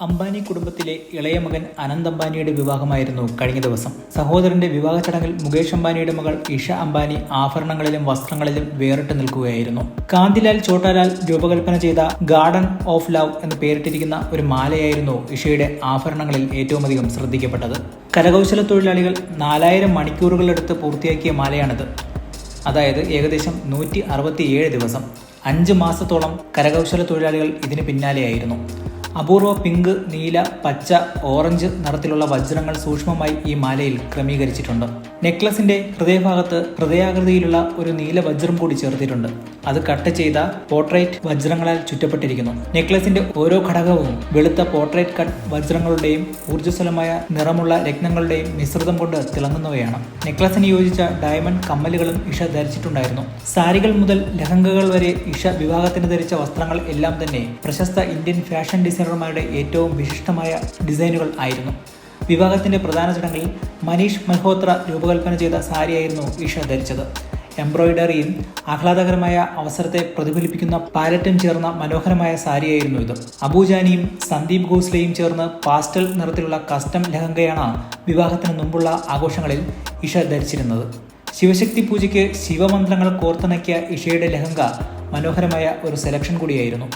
അംബാനി കുടുംബത്തിലെ ഇളയ മകൻ അനന്ത് അംബാനിയുടെ വിവാഹമായിരുന്നു കഴിഞ്ഞ ദിവസം. സഹോദരന്റെ വിവാഹ ചടങ്ങിൽ മുകേഷ് അംബാനിയുടെ മകൾ ഇഷ അംബാനി ആഭരണങ്ങളിലും വസ്ത്രങ്ങളിലും വേറിട്ട് നിൽക്കുകയായിരുന്നു. കാന്തിലാൽ ചോട്ടാലാൽ രൂപകൽപ്പന ചെയ്ത ഗാർഡൻ ഓഫ് ലവ് എന്ന് പേരിട്ടിരിക്കുന്ന ഒരു മാലയായിരുന്നു ഇഷയുടെ ആഭരണങ്ങളിൽ ഏറ്റവും അധികം ശ്രദ്ധിക്കപ്പെട്ടത്. കരകൗശല തൊഴിലാളികൾ നാലായിരം മണിക്കൂറുകളെടുത്ത് പൂർത്തിയാക്കിയ മാലയാണിത്. അതായത് ഏകദേശം നൂറ്റി ദിവസം. അഞ്ച് മാസത്തോളം കരകൗശല തൊഴിലാളികൾ ഇതിന് പിന്നാലെയായിരുന്നു. അപൂർവ പിങ്ക് നീല പച്ച ഓറഞ്ച് നിറത്തിലുള്ള വജ്രങ്ങൾ സൂക്ഷ്മമായി ഈ മാലയിൽ ക്രമീകരിച്ചിട്ടുണ്ട്. നെക്ലസിന്റെ ഹൃദയഭാഗത്ത് ഹൃദയാകൃതിയിലുള്ള ഒരു നീല വജ്രം കൂടി ചേർത്തിട്ടുണ്ട്. അത് കട്ട് ചെയ്ത പോർട്രേറ്റ് വജ്രങ്ങളാൽ ചുറ്റപ്പെട്ടിരിക്കുന്നു. നെക്ലസിന്റെ ഓരോ ഘടകവും വെളുത്ത പോർട്രേറ്റ് കട്ട് വജ്രങ്ങളുടെയും ഊർജസ്വലമായ നിറമുള്ള രത്നങ്ങളുടെയും മിശ്രിതം കൊണ്ട് തിളങ്ങുന്നവയാണ്. നെക്ലസിന് യോജിച്ച ഡയമണ്ട് കമ്മലുകളും ഇഷ ധരിച്ചിട്ടുണ്ടായിരുന്നു. സാരികൾ മുതൽ ലഹങ്കകൾ വരെ ഇഷ വിവാഹത്തിന് ധരിച്ച വസ്ത്രങ്ങൾ എല്ലാം തന്നെ പ്രശസ്ത ഇന്ത്യൻ ഫാഷൻ ഡിസൈനർമാരുടെ ഏറ്റവും വിശിഷ്ടമായ ഡിസൈനുകൾ ആയിരുന്നു. വിവാഹത്തിന്റെ പ്രധാന ചടങ്ങിൽ മനീഷ് മൽഹോത്ര രൂപകൽപ്പന ചെയ്ത സാരിയായിരുന്നു ഇഷ ധരിച്ചത്. എംബ്രോയിഡറിയും ആഹ്ലാദകരമായ അവസരത്തെ പ്രതിഫലിപ്പിക്കുന്ന പാലറ്റും ചേർന്ന മനോഹരമായ സാരിയായിരുന്നു ഇത്. അബൂജാനിയും സന്ദീപ് ഘോസ്ലയും ചേർന്ന് പാസ്റ്റൽ നിറത്തിലുള്ള കസ്റ്റം ലഹങ്കയാണ് വിവാഹത്തിന് മുമ്പുള്ള ആഘോഷങ്ങളിൽ ഇഷ ധരിച്ചിരുന്നത്. ശിവശക്തി പൂജയ്ക്ക് ശിവമന്ത്രങ്ങൾ കോർത്തിണക്കിയ ഇഷയുടെ ലഹങ്ക മനോഹരമായ ഒരു സെലക്ഷൻ കൂടിയായിരുന്നു.